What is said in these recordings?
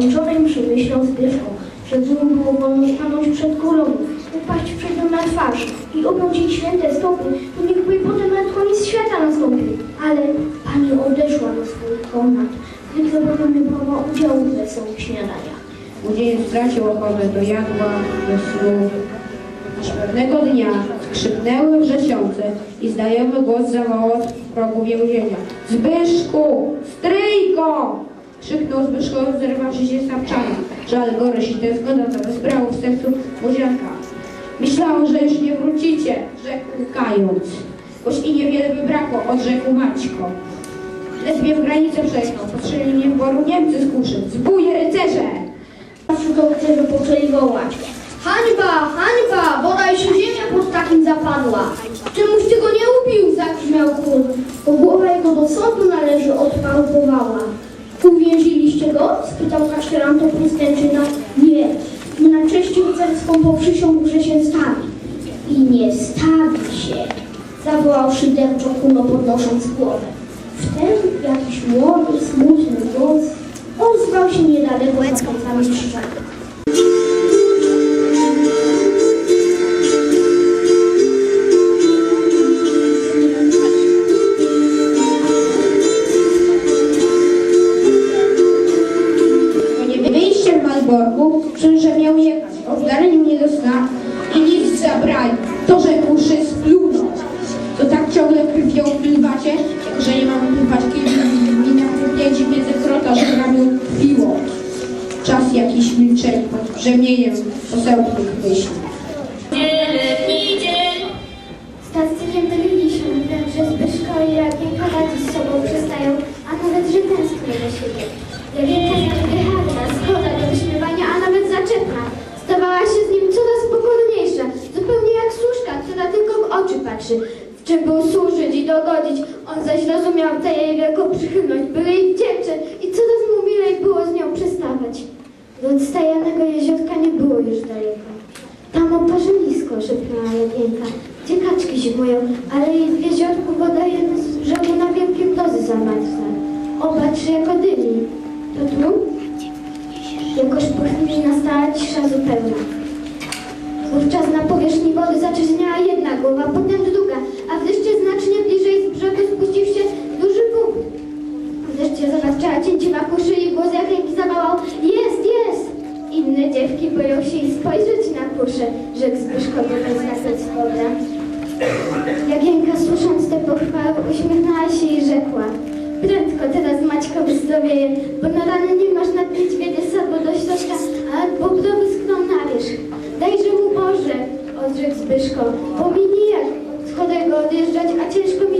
skończonej mszy myślał Zbyszko, że z nim było wolno stanąć przed królową, upaść przed nią na twarz i objąć święte stopy, to niechby potem nawet koniec świata nastąpił. Ale pani odeszła do swoich komnat, bowiem nie brała udziału w wesołych śniadaniach. Młodzieniec stracił ochotę do jadła, do snu. Aż pewnego dnia skrzypnęły wrzesiące i znajomy głos zawołał z progu więzienia. Zbyszku! Stryjko! Krzyknął Zbyszko, zerwawszy się z tapczana. Żal, goryś i tęsknota wezbrało w sercu młodzianka. Myślałem, że już nie wrócicie, rzekł łkając. Boś i niewiele by brakło, odrzekł Maćko. Ledwie w granicę przejdą, postrzelili mnie w boru Niemcy z kuszy. Zbóje rycerze! Szukowcy poczęli wołać. Hańba, hańba, bodaj się ziemia pod takim zapadła. Czemuś tego nie upił, zakrzmiał król, bo głowa jego do sądu należy, odparł powała. Uwięziliście go? spytał kasztelan to pustęczyna. Nie, na cześć rycerską poprzysiągł, że się stawi. I nie stawi się, zawołał szyderczo kuno podnosząc głowę. Wtem jakiś młody, smutny głos ozwał się niedaleko za plecami brzemieniem posełków myśli. Myliliśmy, wiem, że Zbyszko i Jagienka radzi z sobą przestają, a nawet, że tęsknią do siebie. Jagienka znaczy harda, zgoda do wyśmiewania, a nawet zaczepna. Stawała się z nim coraz pokorniejsza, zupełnie jak służka, która tylko w oczy patrzy. W czym był służyć i dogodzić, on zaś rozumiał tę jej wielką przychylność, był jej wdzięczny i coraz mu milej było z nią przestawać. Do odstajanego jeziorka nie było już daleko. Tam oparzylisko, szepnęła Jagienka. Gdzie kaczki zimują, ale i w jeziorku woda z brzegu na wielkie mrozy zamarzła. Obacz, jako dymi. To tu? Jakoż po chwili nastała cisza zupełna. Wówczas na powierzchni wody zaczerniała jedna głowa, potem druga, a wreszcie znacznie bliżej z brzegu spuścił się duży bóg. Wreszcie zobaczyła cięcie na kuszy i głos Jagienki zawołał Jest, jest! Inne dziewki boją się i spojrzeć na kuszę, rzekł Zbyszko bez następstwa. Jagienka słysząc te pochwały uśmiechnęła się i rzekła Prędko teraz Maćko wyzdrowieje, bo na rany nie masz nad niedźwiedzie sadło do środka, a bobrowy skrom na wierzch. Dajże mu Boże, odrzekł Zbyszko, bo mi nijak z odjeżdżać, a ciężko mi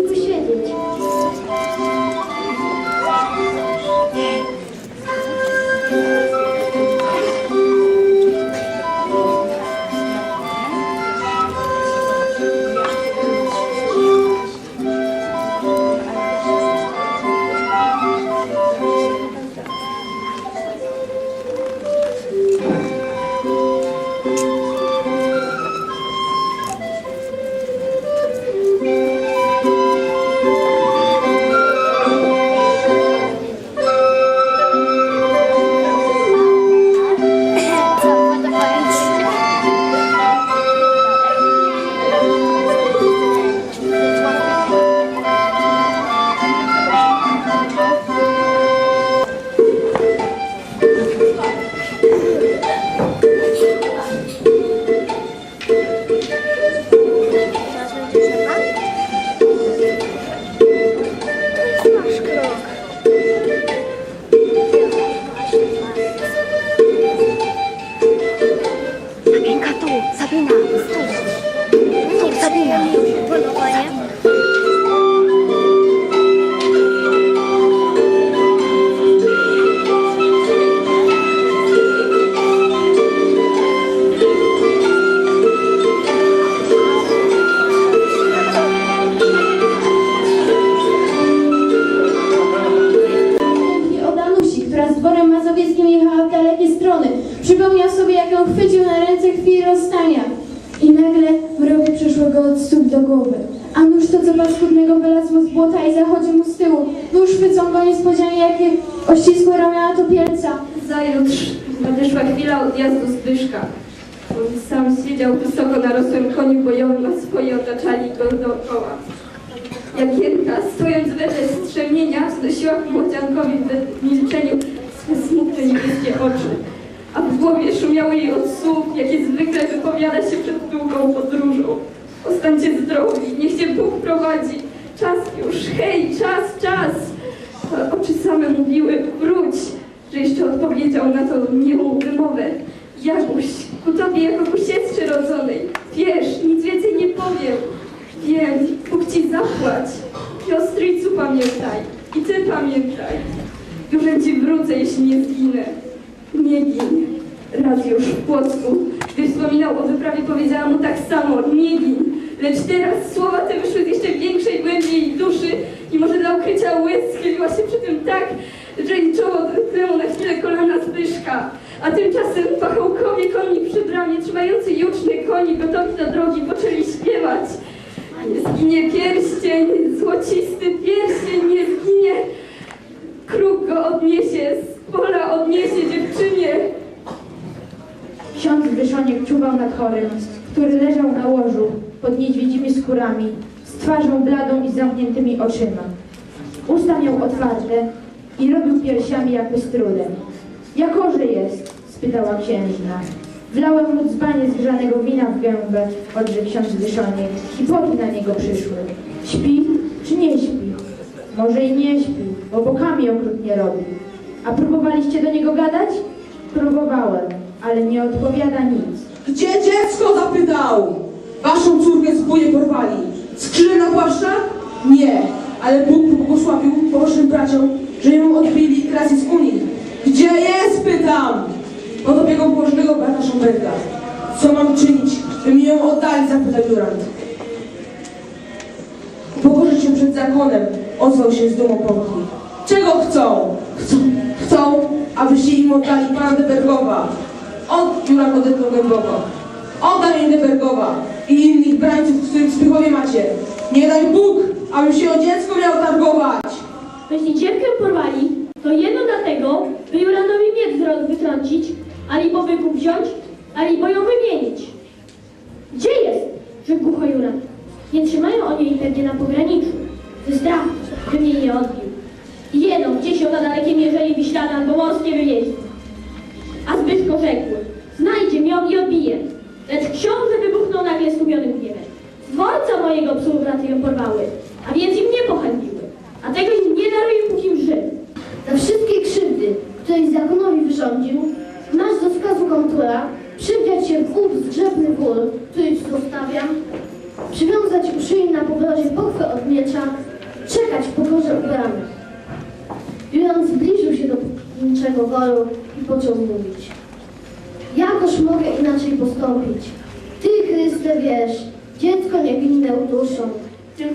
do głowy. A nóż to co paskudnego wylazło z błota i zachodzi mu z tyłu. Nóż chwycą go niespodzianie, jakie ościsłe ramiona topielca. Zajutrz nadeszła chwila odjazdu Zbyszka. On sam siedział wysoko na rosłym koniu bojowym, a swoi otaczali go dookoła. Jagienka, stojąc wedle strzemienia, znosiła młodziankowi w milczeniu swe smutne niebieskie oczy, a w głowie szumiały jej od słów, jakie zwykle wypowiada się przed długą podróżą. Ostańcie zdrowi, niech cię Bóg prowadzi. Czas już, hej, czas, czas! Oczy same mówiły, wróć, że jeszcze odpowiedział na to niemą wymowę. Jaguś, ku tobie jako ku siostrze rodzonej. Wiesz, nic więcej nie powiem. Wiem, Bóg ci zapłać. Siostryjcu pamiętaj i ty pamiętaj. Już ci wrócę, jeśli nie zginę. Nie gin. Raz już w Płocku, gdy wspominał o wyprawie, powiedziałam mu tak samo, nie gin. Lecz teraz słowa te wyszły z jeszcze większej głębi jej duszy i może dla ukrycia łez schyliła się przy tym tak, że jej czoło dotknęło na chwilę kolana Zbyszka. A tymczasem pachołkowie koni przy bramie, trzymający juczny koni gotowi do drogi, poczęli śpiewać. Nie zginie pierścień, złocisty pierścień nie zginie. Kruk go odniesie, z pola odniesie dziewczynie. Ksiądz Wyszoniek czuwał nad chorym, który leżał na łożu pod niedźwiedzimi skórami, z twarzą bladą i zamkniętymi oczyma. Usta miał otwarte i robił piersiami jakby z trudem. Jakoże jest? spytała księżna. Wlałem mu dzbanie zgrzanego wina w gębę, odrzekł ksiądz Wyszoniek i na niego przyszły. Śpi czy nie śpi? Może i nie śpi, bo bokami okrutnie robi. A próbowaliście do niego gadać? Próbowałem, ale nie odpowiada nic. Gdzie dziecko zapytał? Waszą córkę z buje porwali. Skrzyże na płaszczach? Nie, ale Bóg pobłogosławił pobożnym braciom, że ją odbili teraz jest z Unii. Gdzie jest, pytam? Pod opieką pobożnego brata Szomberga. Co mam czynić, by mi ją oddali, zapytał Jurand. Położyć się przed zakonem, ozwał się z dumą Połki. Czego chcą? Chcą, chcą, abyście im oddali pana Debergowa. On, Jurand odetchnął głęboko. Oddam im Debergowa i innych brańców, których Spychowie macie. Nie daj Bóg, abym się o dziecko miał targować. Jeśli dziewkę porwali, to jedno dlatego, by Juranowi miecz z wytrącić, albo wykup wziąć, albo ją wymienić. Odbije. Lecz książę wybuchnął nagle stłumionym gniewem. Dworca mojego psu braty ją porwały, a więc im nie pohańbiły. A tego im nie daruję, póki żył. Za wszystkie krzywdy, której zakonowi wyrządził, masz do skazu kontura przywdziać się w ów zgrzebny wór, który ci zostawiam, przywiązać u szyi na powrozie pochwę od miecza, czekać w pokorze u bramy. Juran zbliżył się do niczego woru i począł mówić. Jakoż mogę inaczej postąpić? Ty, Chryste, wiesz, dziecko niewinne uduszą,